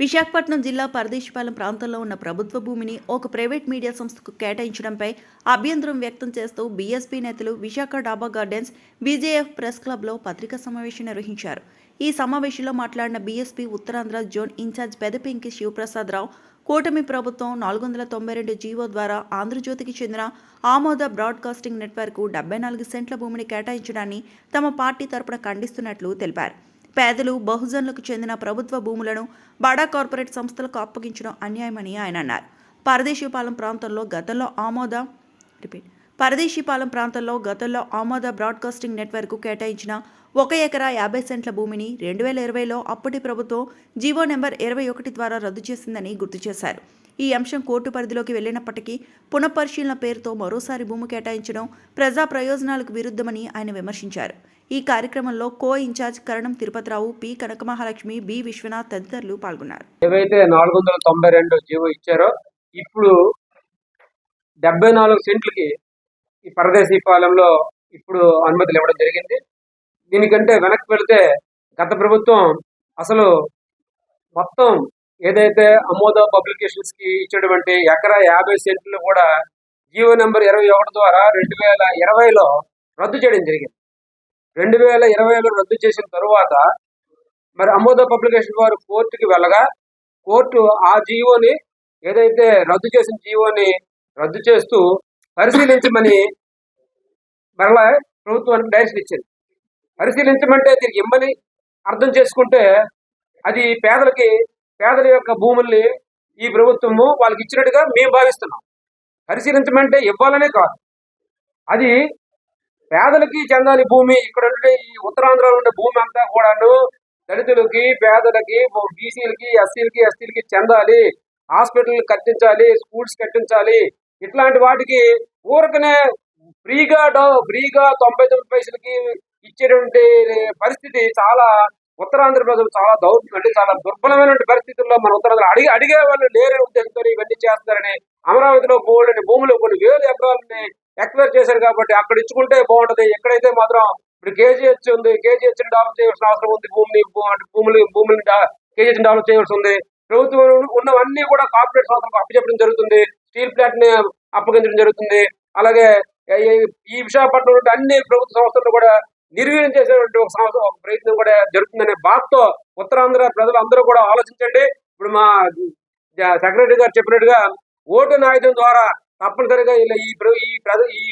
విశాఖపట్నం జిల్లా పరదేశిపాలెం ప్రాంతంలో ఉన్న ప్రభుత్వ భూమిని ఒక ప్రైవేట్ మీడియా సంస్థకు కేటాయించడంపై అభ్యంతరం వ్యక్తం చేస్తూ బీఎస్పీ నేతలు విశాఖ డాబా గార్డెన్స్ బీజేఎఫ్ ప్రెస్ క్లబ్లో పత్రికా సమావేశం నిర్వహించారు. ఈ సమావేశంలో మాట్లాడిన BSP Uttarandhra zone incharge Pedapinki Sivaprasadarao కూటమి ప్రభుత్వం నాలుగు వందల తొంభై రెండు జీవో ద్వారా ఆంధ్రజ్యోతికి చెందిన ఆమోద బ్రాడ్కాస్టింగ్ నెట్వర్క్ డెబ్బై నాలుగు సెంట్ల భూమిని కేటాయించడాన్ని తమ పార్టీ తరపున ఖండిస్తున్నట్లు తెలిపారు. పేదలు బహుజనులకు చెందిన ప్రభుత్వ భూములను బడా కార్పొరేట్ సంస్థలకు అప్పగించడం అన్యాయమని ఆయన అన్నారు. పరదేశీపాలెం ప్రాంతంలో గతంలో ఆమోద రిపీట్ పరదేశీపాలెం ప్రాంతంలో గతంలో ఆమోద బ్రాడ్కాస్టింగ్ నెట్వర్క్ కేటాయించిన ఒక ఎకరా యాభై సెంట్ల భూమిని రెండు వేల ఇరవైలో అప్పటి ప్రభుత్వం జీవో నెంబర్ ఇరవై ఒకటి ద్వారా రద్దు చేసిందని గుర్తు చేశారు. ఈ అంశం కోర్టు పరిధిలోకి వెళ్ళినప్పటికీ పునఃపరిశీలన పేరుతో మరోసారి భూమి కేటాయించడం ప్రజా ప్రయోజనాలకు విరుద్ధమని ఆయన విమర్శించారు. ఈ కార్యక్రమంలో co incharge Karanam Tirupatirao P. Kanakamahalakshmi B. Viswanath తదితరులు పాల్గొన్నారు. ఏవైతే నాలుగు వందల తొంభై రెండు జీవో ఇచ్చారో ఇప్పుడు డెబ్బై నాలుగు సెంట్లకి ఈ పరదేశీ పాలెంలో ఇప్పుడు అనుమతులు ఇవ్వడం జరిగింది. దీనికంటే వెనక్కి వెళితే గత ప్రభుత్వం అసలు మొత్తం ఏదైతే అమోద పబ్లికేషన్స్కి ఇచ్చినటువంటి ఎకరా యాభై సెంట్లు కూడా జీవో నెంబర్ ఇరవై ఒకటి ద్వారా రెండు వేల ఇరవైలో రద్దు చేయడం జరిగింది. రెండు వేల ఇరవైలో రద్దు చేసిన తరువాత మరి అమోద పబ్లికేషన్ వారు కోర్టుకి వెళ్ళగా కోర్టు ఆ జీవోని ఏదైతే రద్దు చేసిన జీవోని రద్దు చేస్తూ పరిశీలించమని మరలా ప్రభుత్వానికి డైరెక్షన్ ఇచ్చింది. పరిశీలించమంటే దీనికి ఇమ్మని అర్థం చేసుకుంటే అది పేదలకి పేదల యొక్క భూముల్ని ఈ ప్రభుత్వము వాళ్ళకి ఇచ్చినట్టుగా మేము భావిస్తున్నాం. పరిశీలించమంటే ఇవ్వాలనే కాదు. అది పేదలకి చెందాలి భూమి ఇక్కడ ఉండే ఈ ఉత్తరాంధ్రలో ఉండే భూమి అంతా కూడాను దళితులకి పేదలకి బీసీలకి ఎస్సీలకి ఎస్టీలకి చెందాలి. హాస్పిటల్ కట్టించాలి స్కూల్స్ కట్టించాలి. ఇట్లాంటి వాటికి ఊరకనే ఫ్రీగా డో ఫ్రీగా తొంభై తొమ్మిది పైసలకి ఇచ్చేటువంటి పరిస్థితి చాలా ఉత్తరాంధ్ర ప్రజలు చాలా దౌర్యం అంటే చాలా దుర్బలమైన పరిస్థితుల్లో మన ఉత్తరాంధ్ర అడిగి అడిగే వాళ్ళు లేరే ఉద్దేశంతో ఇవన్నీ చేస్తారని అమరావతిలో బోల్డ్ భూములు కొన్ని వేలు ఎకరాలని ఎక్వైర్ చేశారు కాబట్టి అక్కడ ఇచ్చుకుంటే బాగుంటది. ఎక్కడైతే మాత్రం ఇప్పుడు కేజీహెచ్ ఉంది కేజీహెచ్ డెవలప్ చేయాల్సిన అవసరం ఉంది. భూమిని భూములు భూములు కేజీహెచ్ డెవలప్ చేయాల్సి ఉంది. ప్రభుత్వం ఉన్నవన్నీ కూడా కార్పొరేట్ సంస్థలకు అప్పచెప్పడం జరుగుతుంది. స్టీల్ ప్లాంట్ని అప్పగించడం జరుగుతుంది. అలాగే ఈ- విశాఖపట్నం నుండి అన్ని ప్రభుత్వ సంస్థలు కూడా నిర్వీర్యం చేసేటువంటి ఒక సంస్థ ఒక ప్రయత్నం కూడా జరుగుతుందనే బాధతో ఉత్తరాంధ్ర ప్రజలు అందరూ కూడా ఆలోచించండి. ఇప్పుడు మా సెక్రటరీ గారు చెప్పినట్టుగా ఓటు నాయుధం ద్వారా తప్పనిసరిగా ఇలా ఈ ఈ ప్రజ ఈ